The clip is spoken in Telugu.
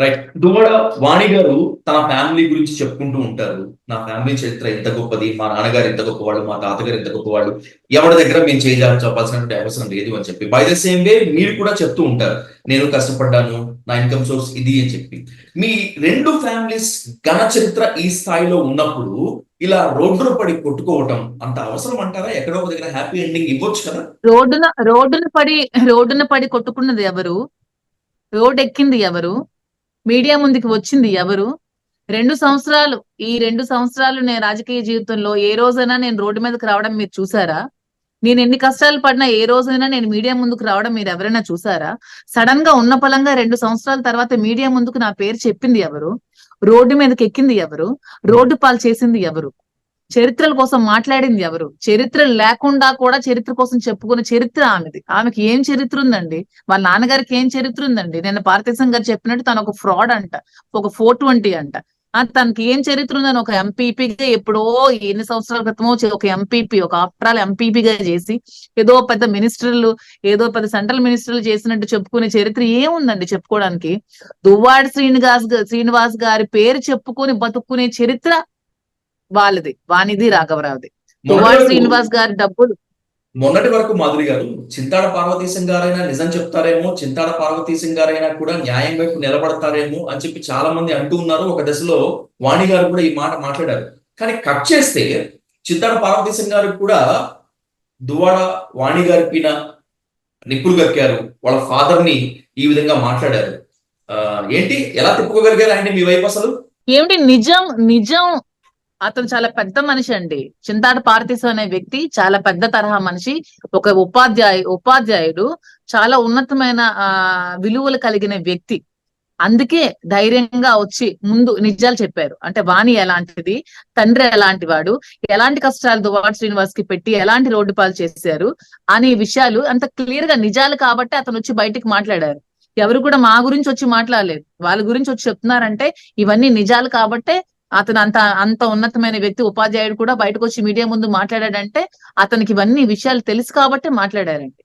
రైట్ దువ్వడ వాణి గారు తన ఫ్యామిలీ గురించి చెప్పుకుంటూ ఉంటారు. నా ఫ్యామిలీ చరిత్ర ఎంత గొప్పది మా నాన్నగారు ఎంత గొప్పవాడు మా తాతగారు ఎంత గొప్పవాడు ఎవరి దగ్గర మేము చేయాలని చెప్పాల్సినటువంటి అవసరం లేదు అని చెప్పి. బై ద సేమ్ వే మీరు కూడా చెప్తూ ఉంటారు నేను కష్టపడ్డాను నా ఇన్కమ్ సోర్స్ ఇది అని చెప్పి. మీ రెండు ఫ్యామిలీస్ ఘన చరిత్ర ఈ స్థాయిలో ఉన్నప్పుడు ఇలా రోడ్డున పడి కొట్టుకోవటం అంత అవసరం అంటారా? ఎక్కడో ఒక దగ్గర హ్యాపీ ఎండింగ్ ఇవ్వచ్చు కదా? రోడ్డున రోడ్డున పడి రోడ్డున పడి కొట్టుకున్నది ఎవరు? రోడ్ ఎక్కింది ఎవరు? మీడియా ముందుకు వచ్చింది ఎవరు? రెండు సంవత్సరాలు ఈ రెండు సంవత్సరాలు నేను రాజకీయ జీవితంలో ఏ రోజైనా నేను రోడ్డు మీదకి రావడం మీరు చూసారా? నేను ఎన్ని కష్టాలు పడినా ఏ రోజైనా నేను మీడియా ముందుకు రావడం మీరు ఎవరైనా చూసారా? సడన్గా ఉన్న పలంగా రెండు సంవత్సరాల తర్వాత మీడియా ముందుకు నా పేరు చెప్పింది ఎవరు? రోడ్డు మీదకి ఎక్కింది ఎవరు? రోడ్డు పాలు చేసింది ఎవరు? చరిత్రల కోసం మాట్లాడింది ఎవరు? చరిత్ర లేకుండా కూడా చరిత్ర కోసం చెప్పుకునే చరిత్ర ఆమెది. ఆమెకి ఏం చరిత్ర ఉందండి? వాళ్ళ నాన్నగారికి ఏం చరిత్ర ఉందండి? నేను భారతదేశం గారు చెప్పినట్టు తను ఒక ఫ్రాడ్ అంట ఒక ఫోర్ ట్వంటీ అంట. తనకి ఏం చరిత్ర ఉందని ఒక ఎంపీపీగా ఎప్పుడో ఎన్ని సంవత్సరాల క్రితమో ఒక ఎంపీపీ ఒక ఆఫ్టరాల్ ఎంపీపీగా చేసి ఏదో పెద్ద మినిస్టర్లు ఏదో పెద్ద సెంట్రల్ మినిస్టర్లు చేసినట్టు చెప్పుకునే చరిత్ర ఏముందండి చెప్పుకోవడానికి? దువ్వాడి శ్రీనివాస్ శ్రీనివాస్ గారి పేరు చెప్పుకొని బతుక్కునే చరిత్ర వాళ్ళది వానిది రాఘవరావుది. మొన్నటి దువ్వాడి వరకు- శ్రీనివాస్ గారి డబ్బులు. మొన్నటి వరకు మాధురి గారు చింతాడ పార్వతీశం గారైనా నిజం చెప్తారేమో చింతాడ పార్వతీశం గారైనా కూడా న్యాయం వైపు నిలబడతారేమో అని చెప్పి చాలా మంది అంటూ ఉన్నారు. ఒక దశలో వాణి గారు కూడా ఈ మాట మాట్లాడారు. కానీ కట్ చేస్తే చింతాడ పార్వతీశం గారు కూడా దువాడ వాణి గారి పైన నిప్పులు గక్కారు. వాళ్ళ ఫాదర్ని ఈ విధంగా మాట్లాడారు. ఆ, ఏంటి? ఎలా తిప్పుకోగలిగారు ఆయన మీ వైపు అసలు? ఏమిటి? నిజం నిజం అతను చాలా పెద్ద మనిషి అండి. చింతాడు పార్తీసు అనే వ్యక్తి చాలా పెద్ద తరహా మనిషి. ఒక ఉపాధ్యాయ ఉపాధ్యాయుడు చాలా ఉన్నతమైన ఆ విలువలు కలిగిన వ్యక్తి. అందుకే ధైర్యంగా వచ్చి ముందు నిజాలు చెప్పారు. అంటే వాణి ఎలాంటిది? తండ్రి ఎలాంటి వాడు ఎలాంటి కష్టాలు దువాడు శ్రీనివాస్కి పెట్టి ఎలాంటి రోడ్డు పాలు చేశారు? అనే విషయాలు అంత క్లియర్గా నిజాలు కాబట్టి అతను వచ్చి బయటికి మాట్లాడారు. ఎవరు కూడా మా గురించి వచ్చి మాట్లాడలేదు. వాళ్ళ గురించి వచ్చి చెప్తున్నారంటే ఇవన్నీ నిజాలు కాబట్టే అతను అంత అంత ఉన్నతమైన వ్యక్తి ఉపాధ్యాయుడు కూడా బయటకు వచ్చి మీడియా ముందు మాట్లాడాడంటే అతనికి ఇవన్నీ విషయాలు తెలుసు కాబట్టి మాట్లాడారండి.